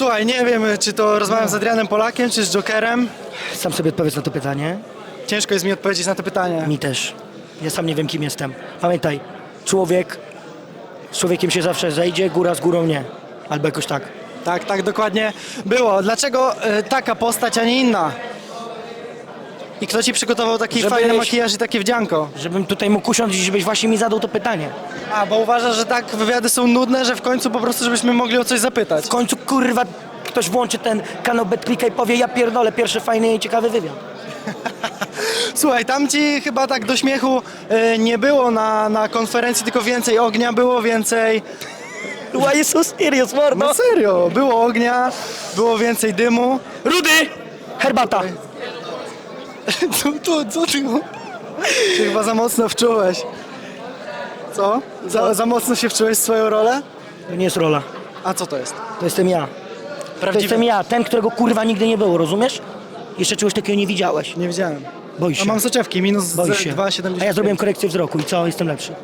Słuchaj, nie wiem, czy to rozmawiam z Adrianem Polakiem, czy z Jokerem. Sam sobie odpowiedz na to pytanie. Ciężko jest mi odpowiedzieć na to pytanie. Mi też. Ja sam nie wiem, kim jestem. Pamiętaj, człowiek z człowiekiem się zawsze zejdzie, góra z górą nie. Albo jakoś tak. Tak, tak dokładnie było. Dlaczego e, taka postać, a nie inna? I kto ci przygotował taki Żebyś- fajny makijaż i takie wdzianko? Żebym tutaj mógł usiąść i żebyś właśnie mi zadał to pytanie. A, bo uważasz, że tak wywiady są nudne, że w końcu po prostu, żebyśmy mogli o coś zapytać. W końcu, kurwa, ktoś włączy ten kanał BetClicka i powie, ja pierdolę, pierwszy fajny i ciekawy wywiad. Słuchaj, tam ci chyba tak do śmiechu e, nie było na, na konferencji, tylko więcej ognia było, więcej... Why you so serious, mordo? No serio, było ognia, było więcej dymu. Rudy! Herbata. Co, to, co ty? Się chyba za mocno wczułeś. Co? Za, za mocno się wczułeś w swoją rolę? To nie jest rola. A co to jest? To jestem ja. To jestem ja, ten, którego kurwa nigdy nie było, rozumiesz? Jeszcze czegoś takiego nie widziałeś. Nie widziałem. Boisz A się. mam soczewki, minus Boisz się. 2,70. A ja zrobiłem korekcję wzroku i co? Jestem lepszy.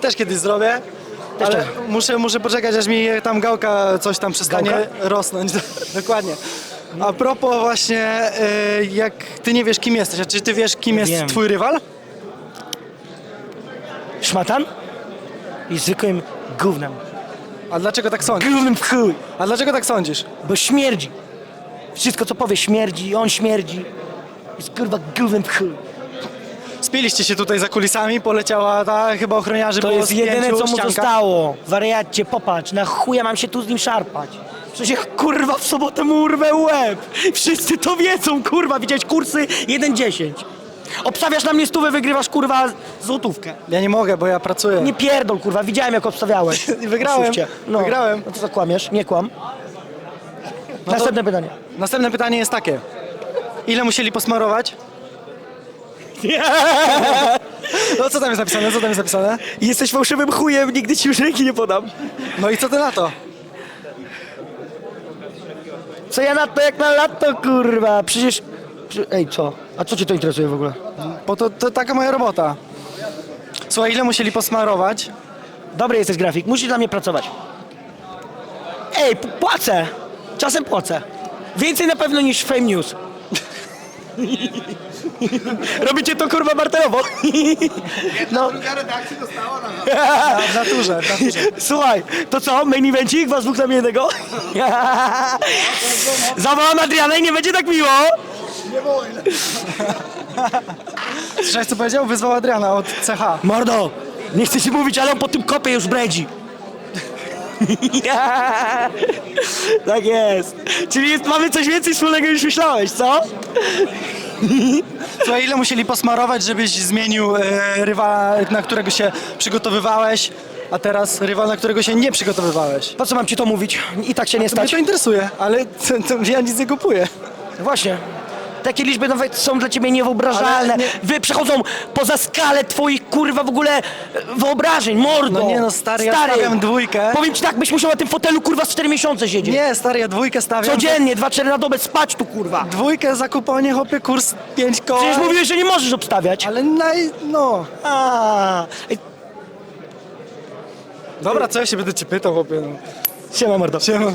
Też kiedyś zrobię, ale tak. muszę, muszę poczekać, aż mi tam gałka coś tam przestanie Gałka? rosnąć. Dokładnie. A propos właśnie, y, jak ty nie wiesz kim jesteś, a czy ty wiesz kim jest Wiem. twój rywal? Szmatan? I zwykłym gównem. A dlaczego tak sądzisz? Gównem w chuj. A dlaczego tak sądzisz? Bo śmierdzi. Wszystko co powie śmierdzi, on śmierdzi. Jest kurwa gównem w chuj. Spiliście się tutaj za kulisami, poleciała ta, chyba ochroniarzy To było jest z jedyne pięciu, co mu ścianka. zostało. Wariacie, popatrz, na chuja mam się tu z nim szarpać. Przecież kurwa w sobotę mu urwę łeb. Wszyscy to wiedzą, kurwa. Widziałeś kursy 1-10. Obstawiasz na mnie stówę, wygrywasz kurwa złotówkę. Ja nie mogę, bo ja pracuję. Nie pierdol, kurwa, widziałem jak obstawiałeś. Wygrałem. No. wygrałem. No to co kłamiesz? Nie kłam. Następne pytanie. Następne pytanie jest takie. Ile musieli posmarować? No co tam jest napisane? Co tam jest napisane? Jesteś fałszywym chujem, nigdy ci już ręki nie podam. No i co ty na to? Co ja na to jak na lato, kurwa? Przecież... Prze- Ej, co? A co cię to interesuje w ogóle? Bo to, to taka moja robota. Słuchaj, ile musieli posmarować? Dobry jesteś grafik, musisz dla mnie pracować. Ej, p- płacę! Czasem płacę. Więcej na pewno niż Fame News. Robicie to kurwa barterowo. No, W naturze, w naturze. słuchaj, to co? Main evencik, was dwóch na mnie jednego? Zawołam Adriana i nie będzie tak miło. Słyszałeś co powiedział? Wyzwał Adriana od CH. Mordo, nie chcę ci mówić, ale on po tym kopie już bredzi. tak jest. Czyli jest, mamy coś więcej wspólnego niż myślałeś, co? Słuchaj, ile musieli posmarować, żebyś zmienił e, rywala, na którego się przygotowywałeś, a teraz rywal, na którego się nie przygotowywałeś? Po co mam ci to mówić? I tak się nie Mnie stać. to interesuje, ale to, to ja nic nie kupuję. Właśnie. Takie liczby nawet są dla ciebie niewyobrażalne. Ale nie- Wy przechodzą poza skalę twoich kurwa w ogóle e, wyobrażeń, mordo. No nie no, stary, ja stawiam dwójkę. Powiem ci tak, byś musiał na tym fotelu kurwa z 4 miesiące siedzieć. Nie, stary, ja dwójkę stawiam. Codziennie, 2-4 na dobę spać tu kurwa. Dwójkę za kuponie, hopie, kurs 5 koła. Przecież mówiłeś, że nie możesz obstawiać. Ale naj... no... A, Ej, Dobra, co ja się będę cię pytał, chłopie, no. Siema mordo. Siema.